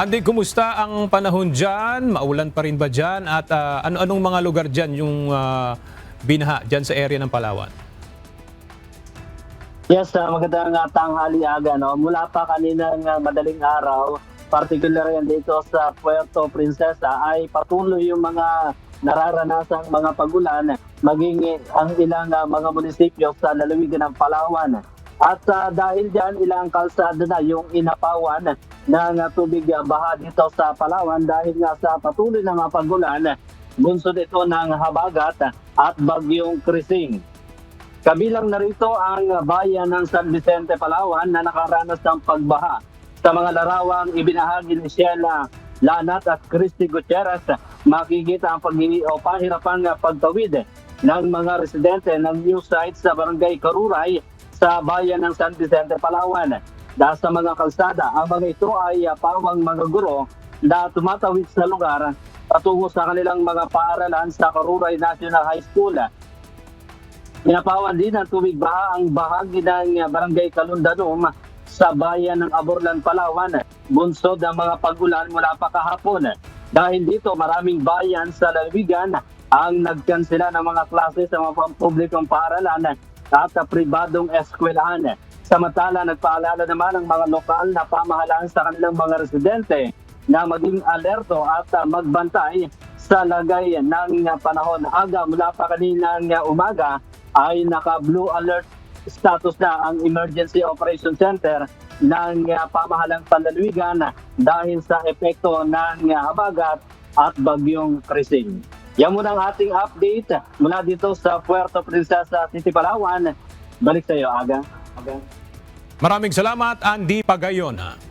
Andy, kumusta ang panahon dyan? Maulan pa rin ba dyan? At ah, ano-anong mga lugar dyan yung ah, binaha dyan sa area ng Palawan? Yes, uh, magandang uh, tanghali aga. No? Mula pa kaninang uh, madaling araw, particular yan dito sa Puerto Princesa, ay patuloy yung mga nararanasang mga pagulan, maging ang ilang uh, mga munisipyo sa lalawigan ng Palawan. At uh, dahil dyan, ilang kalsada na yung inapawan ng tubig uh, baha dito sa Palawan dahil nga sa patuloy na mga pagulan, bunsod ito ng habagat at bagyong krising. Kabilang na rito ang bayan ng San Vicente, Palawan na nakaranas ng pagbaha. Sa mga larawang ibinahagi ni Sheila Lanat at Christy Gutierrez, makikita ang pag o pahirapang pagtawid ng mga residente ng new site sa Barangay Karuray sa bayan ng San Vicente, Palawan. Dahil sa mga kalsada, ang mga ito ay ah, pawang mga guro na tumatawid sa lugar patungo sa kanilang mga paaralan sa Karuray National High School. Pinapawan din ng tubig baha ang bahagi ng uh, Barangay Kalundanom sa bayan ng Aborlan, Palawan. Bunsod ang mga pagulan mula pa kahapon. Dahil dito maraming bayan sa lalawigan ang nagkansela ng mga klase sa mga pampublikong paaralan at pribadong eskwelahan. Samantala, nagpaalala naman ang mga lokal na pamahalaan sa kanilang mga residente na maging alerto at magbantay sa lagay ng panahon. Aga mula pa kaninang umaga ay naka-blue alert status na ang Emergency Operation Center ng pamahalang panlalawigan dahil sa epekto ng habagat at bagyong Krising. Yan muna ang ating update mula dito sa Puerto Princesa City, Palawan. Balik sa iyo, Aga. Aga. Maraming salamat, Andy Pagayon. ha?